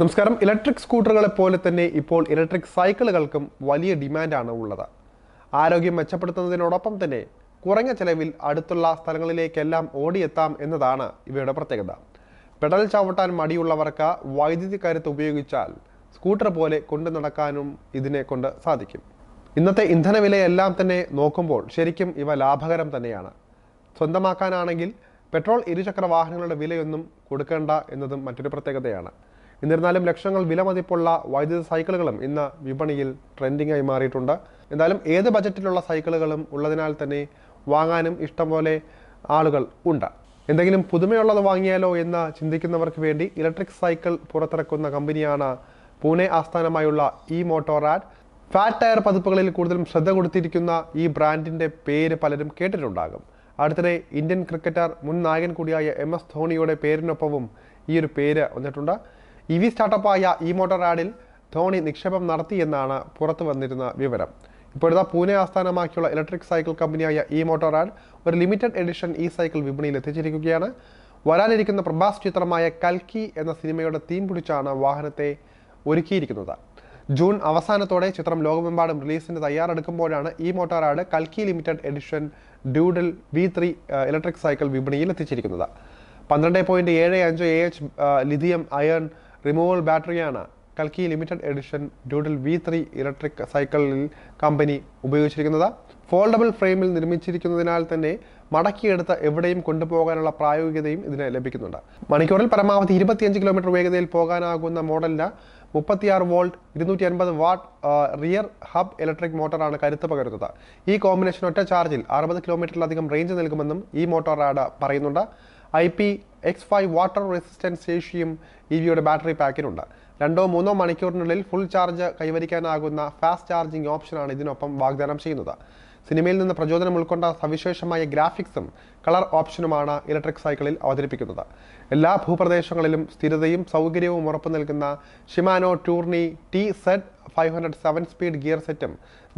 നമസ്കാരം. ഇലക്ട്രിക് സ്കൂട്ടറുകളെ പോലെ തന്നെ ഇപ്പോൾ ഇലക്ട്രിക് സൈക്കിളുകൾക്കും വലിയ ഡിമാൻഡാണ് ഉള്ളത്. ആരോഗ്യം മെച്ചപ്പെടുത്തുന്നതിനോടൊപ്പം തന്നെ കുറഞ്ഞ ചെലവിൽ അടുത്തുള്ള സ്ഥലങ്ങളിലേക്കെല്ലാം ഓടിയെത്താം എന്നതാണ് ഇവയുടെ പ്രത്യേകത. പെഡൽ ചവിട്ടാൻ മടിയുള്ളവർക്ക് വൈദ്യുതി കരുത്ത് ഉപയോഗിച്ചാൽ സ്കൂട്ടർ പോലെ കൊണ്ടു നടക്കാനും ഇതിനെ കൊണ്ട് സാധിക്കും. ഇന്നത്തെ ഇന്ധനവിലയെല്ലാം തന്നെ നോക്കുമ്പോൾ ശരിക്കും ഇവ ലാഭകരം തന്നെയാണ്. സ്വന്തമാക്കാനാണെങ്കിൽ പെട്രോൾ ഇരുചക്ര വാഹനങ്ങളുടെ വിലയൊന്നും കൊടുക്കേണ്ട എന്നതും മറ്റൊരു പ്രത്യേകതയാണ്. എന്നിരുന്നാലും ലക്ഷങ്ങൾ വിലമതിപ്പുള്ള വൈദ്യുത സൈക്കിളുകളും ഇന്ന് വിപണിയിൽ ട്രെൻഡിങ്ങായി മാറിയിട്ടുണ്ട്. എന്തായാലും ഏത് ബജറ്റിലുള്ള സൈക്കിളുകളും ഉള്ളതിനാൽ തന്നെ വാങ്ങാനും ഇഷ്ടംപോലെ ആളുകൾ ഉണ്ട്. എന്തെങ്കിലും പുതുമയുള്ളത് വാങ്ങിയാലോ എന്ന് ചിന്തിക്കുന്നവർക്ക് വേണ്ടി ഇലക്ട്രിക് സൈക്കിൾ പുറത്തിറക്കുന്ന കമ്പനിയാണ് പൂനെ ആസ്ഥാനമായുള്ള ഇ മോട്ടോറാഡ് ഫാറ്റ് ടയർ പതിപ്പുകളിൽ കൂടുതലും ശ്രദ്ധ കൊടുത്തിരിക്കുന്ന ഈ ബ്രാൻഡിന്റെ പേര് പലരും കേട്ടിട്ടുണ്ടാകും. അടുത്തിടെ ഇന്ത്യൻ ക്രിക്കറ്റർ മുൻ നായകൻ കൂടിയായ എം എസ് ധോണിയുടെ പേരിനൊപ്പവും ഈ ഒരു പേര് വന്നിട്ടുണ്ട്. ഇ വി സ്റ്റാർട്ടപ്പായ ഇ മോട്ടോറാഡിൽ ധോണി നിക്ഷേപം നടത്തിയെന്നാണ് പുറത്തു വന്നിരുന്ന വിവരം. ഇപ്പോഴത്തെ പൂനെ ആസ്ഥാനമാക്കിയുള്ള ഇലക്ട്രിക് സൈക്കിൾ കമ്പനിയായ ഇ മോട്ടോർ ആഡ് ഒരു ലിമിറ്റഡ് എഡിഷൻ ഇ സൈക്കിൾ വിപണിയിൽ എത്തിച്ചിരിക്കുകയാണ്. വരാനിരിക്കുന്ന പ്രഭാസ് ചിത്രമായ കൽക്കി എന്ന സിനിമയുടെ തീം പിടിച്ചാണ് വാഹനത്തെ ഒരുക്കിയിരിക്കുന്നത്. ജൂൺ അവസാനത്തോടെ ചിത്രം ലോകമെമ്പാടും റിലീസിന് തയ്യാറെടുക്കുമ്പോഴാണ് ഈ മോട്ടോറാഡ് കൽക്കി limited edition doodle V three electric cycle വിപണിയിൽ എത്തിച്ചിരിക്കുന്നത്. പന്ത്രണ്ട് പോയിന്റ് ഏഴ് അഞ്ച് A H lithium ion removal ബാറ്ററിയാണ് കൽക്കി limited edition doodle V three electric സൈക്കിളിൽ കമ്പനി ഉപയോഗിച്ചിരിക്കുന്നത്. ഫോൾഡബിൾ ഫ്രെയിമിൽ നിർമ്മിച്ചിരിക്കുന്നതിനാൽ തന്നെ മടക്കിയെടുത്ത് എവിടെയും കൊണ്ടുപോകാനുള്ള പ്രായോഗികതയും ഇതിന് ലഭിക്കുന്നുണ്ട്. മണിക്കൂറിൽ പരമാവധി ഇരുപത്തിയഞ്ച് കിലോമീറ്റർ വേഗതയിൽ പോകാനാകുന്ന മോഡലിന് മുപ്പത്തിയാറ് വോൾട്ട് ഇരുന്നൂറ്റി അൻപത് വാട്ട് റിയർ ഹബ് ഇലക്ട്രിക് മോട്ടറാണ് കരുത്ത് പകരുന്നത്. ഈ കോമ്പിനേഷൻ ഒറ്റ ചാർജിൽ അറുപത് കിലോമീറ്ററിലധികം റേഞ്ച് നൽകുമെന്നും ഈ മോട്ടോർ ആഡ് പറയുന്നുണ്ട്. I P X five water resistance ശേഷിയും ഇ വിയുടെ ബാറ്ററി പാക്കിനുണ്ട് രണ്ടോ മൂന്നോ മണിക്കൂറിനുള്ളിൽ ഫുൾ ചാർജ് കൈവരിക്കാനാകുന്ന ഫാസ്റ്റ് ചാർജിംഗ് ഓപ്ഷനാണ് ഇതിനൊപ്പം വാഗ്ദാനം ചെയ്യുന്നത്. സിനിമയിൽ നിന്ന് പ്രചോദനം ഉൾക്കൊണ്ട സവിശേഷമായ ഗ്രാഫിക്സും കളർ ഓപ്ഷനുമാണ് ഇലക്ട്രിക് സൈക്കിളിൽ അവതരിപ്പിക്കുന്നത്. എല്ലാ ഭൂപ്രദേശങ്ങളിലും സ്ഥിരതയും സൗകര്യവും ഉറപ്പു നൽകുന്ന Shimano Tourney T Z five hundred seven speed gear സെറ്റും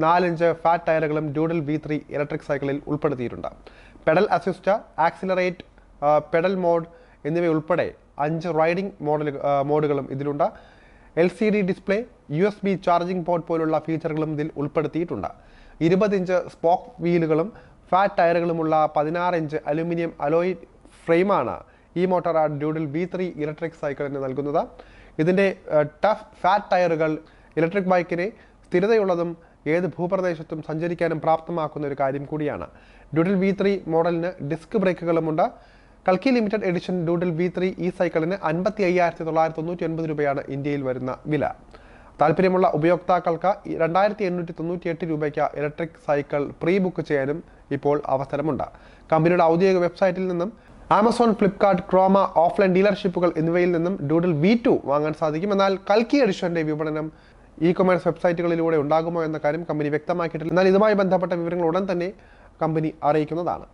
നാലിഞ്ച് ഫാറ്റ് ടയറുകളും ഡ്യൂഡൽ വി ത്രീ ഇലക്ട്രിക് സൈക്കിളിൽ ഉൾപ്പെടുത്തിയിട്ടുണ്ട്. Pedal assist accelerate pedal mode എന്നിവയുൾപ്പെടെ അഞ്ച് റൈഡിംഗ് മോഡൽ മോഡുകളും ഇതിലുണ്ട്. L C D display U S B charging port പോലുള്ള ഫീച്ചറുകളും ഇതിൽ ഉൾപ്പെടുത്തിയിട്ടുണ്ട്. ഇരുപത് ഇഞ്ച് സ്പോക്ക് വീലുകളും ഫാറ്റ് ടയറുകളുമുള്ള പതിനാറ് ഇഞ്ച് അലുമിനിയം അലോയ് ഫ്രെയിമാണ് ഈ motor doodle V three electric സൈക്കിളിന് നൽകുന്നത്. ഇതിന്റെ ടഫ് ഫാറ്റ് ടയറുകൾ ഇലക്ട്രിക് ബൈക്കിനെ സ്ഥിരതയുള്ളതും ഏത് ഭൂപ്രദേശത്തും സഞ്ചരിക്കാനും പ്രാപ്തമാക്കുന്ന ഒരു കാര്യം കൂടിയാണ്. ഡ്യൂഡിൽ വി ത്രീ മോഡലിന് ഡിസ്ക് ബ്രേക്കുകളുമുണ്ട്. കൽക്കി limited edition doodle V three ഈ സൈക്കിളിന് അൻപത്തി അയ്യായിരത്തി തൊള്ളായിരത്തി തൊണ്ണൂറ്റി ഒൻപത് രൂപയാണ് ഇന്ത്യയിൽ വരുന്ന വില. താല്പര്യമുള്ള ഉപയോക്താക്കൾക്ക് രണ്ടായിരത്തി എണ്ണൂറ്റി തൊണ്ണൂറ്റി എട്ട് രൂപയ്ക്ക് ഇലക്ട്രിക് സൈക്കിൾ പ്രീ ബുക്ക് ചെയ്യാനും ഇപ്പോൾ അവസരമുണ്ട്. കമ്പനിയുടെ ഔദ്യോഗിക വെബ്സൈറ്റിൽ നിന്നും ആമസോൺ ഫ്ലിപ്കാർട്ട് ക്രോമ ഓഫ്ലൈൻ ഡീലർഷിപ്പുകൾ എന്നിവയിൽ നിന്നും ഡൂഡിൽ വി ടു വാങ്ങാൻ സാധിക്കും. എന്നാൽ കൽക്കി എഡിഷന്റെ വിപണനം ഇ കൊമേഴ്സ് വെബ്സൈറ്റുകളിലൂടെ ഉണ്ടാകുമോ എന്ന കാര്യം കമ്പനി വ്യക്തമാക്കിയിട്ടില്ല. എന്നാൽ ഇതുമായി ബന്ധപ്പെട്ട വിവരങ്ങൾ ഉടൻ തന്നെ കമ്പനി അറിയിക്കുന്നതാണ്.